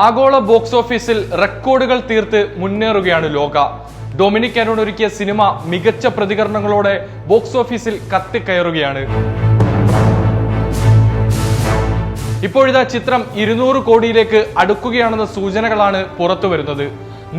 ആഗോള ബോക്സ് ഓഫീസിൽ റെക്കോർഡുകൾ തീർത്ത് മുന്നേറുകയാണ് ലോക. ഡൊമിനിക് അനോൺ ഒരുക്കിയ സിനിമ മികച്ച പ്രതികരണങ്ങളോടെ ബോക്സ് ഓഫീസിൽ കത്തിക്കയറുകയാണ് ഇപ്പോഴിതാ ചിത്രം ഇരുന്നൂറ് കോടിയിലേക്ക് അടുക്കുകയാണെന്ന സൂചനകളാണ് പുറത്തു വരുന്നത്.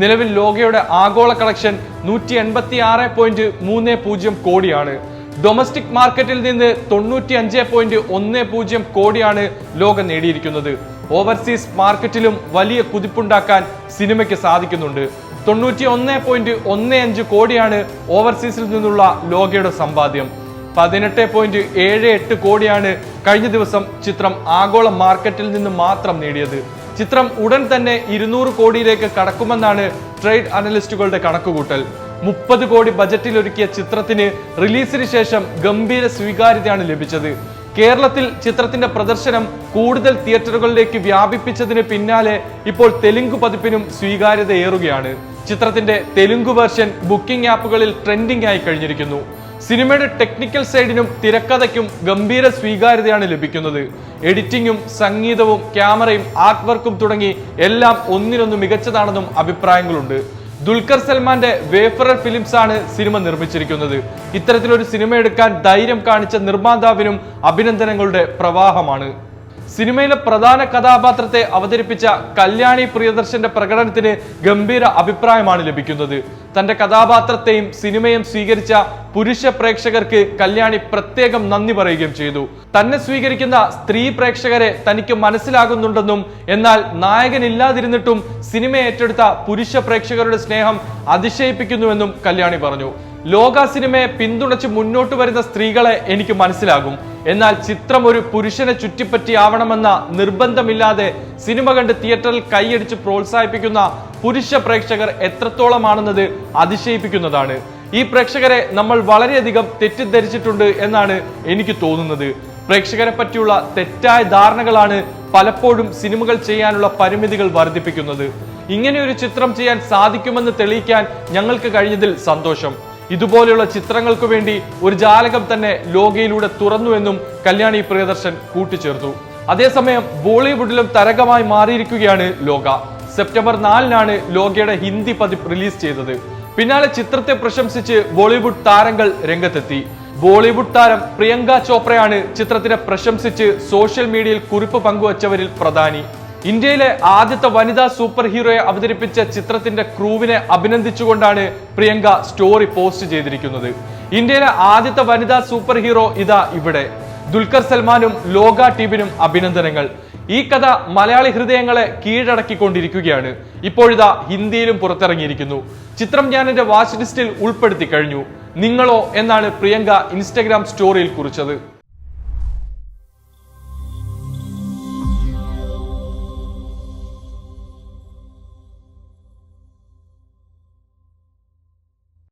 നിലവിൽ ലോകയുടെ ആഗോള കളക്ഷൻ നൂറ്റി എൺപത്തി ആറ് പോയിന്റ് മൂന്ന് പൂജ്യം കോടിയാണ്. ഡൊമസ്റ്റിക് മാർക്കറ്റിൽ നിന്ന് തൊണ്ണൂറ്റി അഞ്ച് പോയിന്റ് ഒന്ന് പൂജ്യം കോടിയാണ് ലോകം നേടിയിരിക്കുന്നത്. ഓവർസീസ് മാർക്കറ്റിലും വലിയ കുതിപ്പുണ്ടാക്കാൻ സിനിമയ്ക്ക് സാധിക്കുന്നുണ്ട്. തൊണ്ണൂറ്റി ഒന്ന് പോയിന്റ് ഒന്ന് അഞ്ച് കോടിയാണ് ഓവർസീസിൽ നിന്നുള്ള ലോകയുടെ സമ്പാദ്യം. പതിനെട്ട് പോയിന്റ് ഏഴ് എട്ട് കോടിയാണ് കഴിഞ്ഞ ദിവസം ചിത്രം ആഗോള മാർക്കറ്റിൽ നിന്ന് മാത്രം നേടിയത്. ചിത്രം ഉടൻ തന്നെ ഇരുന്നൂറ് കോടിയിലേക്ക് കടക്കുമെന്നാണ് ട്രേഡ് അനലിസ്റ്റുകളുടെ കണക്കുകൂട്ടൽ. മുപ്പത് കോടി ബജറ്റിൽ ഒരുക്കിയ ചിത്രത്തിന് റിലീസിന് ശേഷം ഗംഭീര സ്വീകാര്യതയാണ് ലഭിച്ചത്. കേരളത്തിൽ ചിത്രത്തിന്റെ പ്രദർശനം കൂടുതൽ തിയേറ്ററുകളിലേക്ക് വ്യാപിപ്പിച്ചതിന് പിന്നാലെ ഇപ്പോൾ തെലുങ്ക് പതിപ്പിനും സ്വീകാര്യതയേറുകയാണ്. ചിത്രത്തിന്റെ തെലുങ്ക് വേർഷൻ ബുക്കിംഗ് ആപ്പുകളിൽ ട്രെൻഡിംഗ് ആയി കഴിഞ്ഞിരിക്കുന്നു. സിനിമയുടെ ടെക്നിക്കൽ സൈഡിനും തിരക്കഥയ്ക്കും ഗംഭീര സ്വീകാര്യതയാണ് ലഭിക്കുന്നത്. എഡിറ്റിംഗും സംഗീതവും ക്യാമറയും ആർട്ട് വർക്കും തുടങ്ങി എല്ലാം ഒന്നിനൊന്ന് മികച്ചതാണെന്നും അഭിപ്രായങ്ങളുണ്ട്. ദുൽഖർ സൽമാന്റെ വേഫറൽ ഫിലിംസ് ആണ് സിനിമ നിർമ്മിച്ചിരിക്കുന്നത്. ഇത്തരത്തിലൊരു സിനിമ എടുക്കാൻ ധൈര്യം കാണിച്ച നിർമ്മാതാവിനും അഭിനന്ദനങ്ങളുടെ പ്രവാഹമാണ്. സിനിമയിലെ പ്രധാന കഥാപാത്രത്തെ അവതരിപ്പിച്ച കല്യാണി പ്രിയദർശന്റെ പ്രകടനത്തിന് ഗംഭീര അഭിപ്രായമാണ് ലഭിക്കുന്നത്. തന്റെ കഥാപാത്രത്തെയും സിനിമയും സ്വീകരിച്ച പുരുഷ പ്രേക്ഷകർക്ക് കല്യാണി പ്രത്യേകം നന്ദി പറയുകയും ചെയ്തു. തന്നെ സ്വീകരിക്കുന്ന സ്ത്രീ പ്രേക്ഷകരെ തനിക്ക് മനസ്സിലാകുന്നുണ്ടെന്നും എന്നാൽ നായകനില്ലാതിരുന്നിട്ടും സിനിമ ഏറ്റെടുത്ത പുരുഷ പ്രേക്ഷകരുടെ സ്നേഹം അതിശയിപ്പിക്കുന്നുവെന്നും കല്യാണി പറഞ്ഞു. ലോക സിനിമയെ പിന്തുണച്ച് മുന്നോട്ട് വരുന്ന സ്ത്രീകളെ എനിക്ക് മനസ്സിലാകും. എന്നാൽ ചിത്രം ഒരു പുരുഷനെ ചുറ്റിപ്പറ്റി ചുറ്റിപ്പറ്റിയാവണമെന്ന നിർബന്ധമില്ലാതെ സിനിമ കണ്ട് തിയേറ്ററിൽ കൈയടിച്ച് പ്രോത്സാഹിപ്പിക്കുന്ന പുരുഷ പ്രേക്ഷകർ എത്രത്തോളമാണെന്നത് അതിശയിപ്പിക്കുന്നതാണ്. ഈ പ്രേക്ഷകരെ നമ്മൾ വളരെയധികം തെറ്റിദ്ധരിച്ചിട്ടുണ്ട് എന്നാണ് എനിക്ക് തോന്നുന്നത്. പ്രേക്ഷകരെ പറ്റിയുള്ള തെറ്റായ ധാരണകളാണ് പലപ്പോഴും സിനിമകൾ ചെയ്യാനുള്ള പരിമിതികൾ വർദ്ധിപ്പിക്കുന്നത്. ഇങ്ങനെ ഒരു ചിത്രം ചെയ്യാൻ സാധിക്കുമെന്ന് തെളിയിക്കാൻ ഞങ്ങൾക്ക് കഴിഞ്ഞതിൽ സന്തോഷം. ഇതുപോലെയുള്ള ചിത്രങ്ങൾക്കു വേണ്ടി ഒരു ജാലകം തന്നെ ലോകയിലൂടെ തുറന്നുവെന്നും കല്യാണി പ്രിയദർശൻ കൂട്ടിച്ചേർത്തു. അതേസമയം ബോളിവുഡിലും തരകമായി മാറിയിരിക്കുകയാണ് ലോക. സെപ്റ്റംബർ നാലിനാണ് ലോകയുടെ ഹിന്ദി പതിപ്പ് റിലീസ് ചെയ്തത്. പിന്നാലെ ചിത്രത്തെ പ്രശംസിച്ച് ബോളിവുഡ് താരങ്ങൾ രംഗത്തെത്തി. ബോളിവുഡ് താരം പ്രിയങ്ക ചോപ്രയാണ് ചിത്രത്തിനെ പ്രശംസിച്ച് സോഷ്യൽ മീഡിയയിൽ കുറിപ്പ് പങ്കുവച്ചവരിൽ പ്രധാനി. ഇന്ത്യയിലെ ആദ്യത്തെ വനിതാ സൂപ്പർ ഹീറോയെ അവതരിപ്പിച്ച ചിത്രത്തിന്റെ ക്രൂവിനെ അഭിനന്ദിച്ചുകൊണ്ടാണ് പ്രിയങ്ക സ്റ്റോറി പോസ്റ്റ് ചെയ്തിരിക്കുന്നത്. ഇന്ത്യയിലെ ആദ്യത്തെ വനിതാ സൂപ്പർ ഹീറോ ഇതാ ഇവിടെ. ദുൽഖർ സൽമാനും ലോക ടീമിനും അഭിനന്ദനങ്ങൾ. ഈ കഥ മലയാളി ഹൃദയങ്ങളെ കീഴടക്കിക്കൊണ്ടിരിക്കുകയാണ്. ഇപ്പോഴിതാ ഹിന്ദിയിലും പുറത്തിറങ്ങിയിരിക്കുന്നു. ചിത്രം ഞാൻ എന്റെ വാച്ച് ലിസ്റ്റിൽ ഉൾപ്പെടുത്തി കഴിഞ്ഞു. നിങ്ങളോ എന്നാണ് പ്രിയങ്ക ഇൻസ്റ്റഗ്രാം സ്റ്റോറിയിൽ കുറിച്ചത്.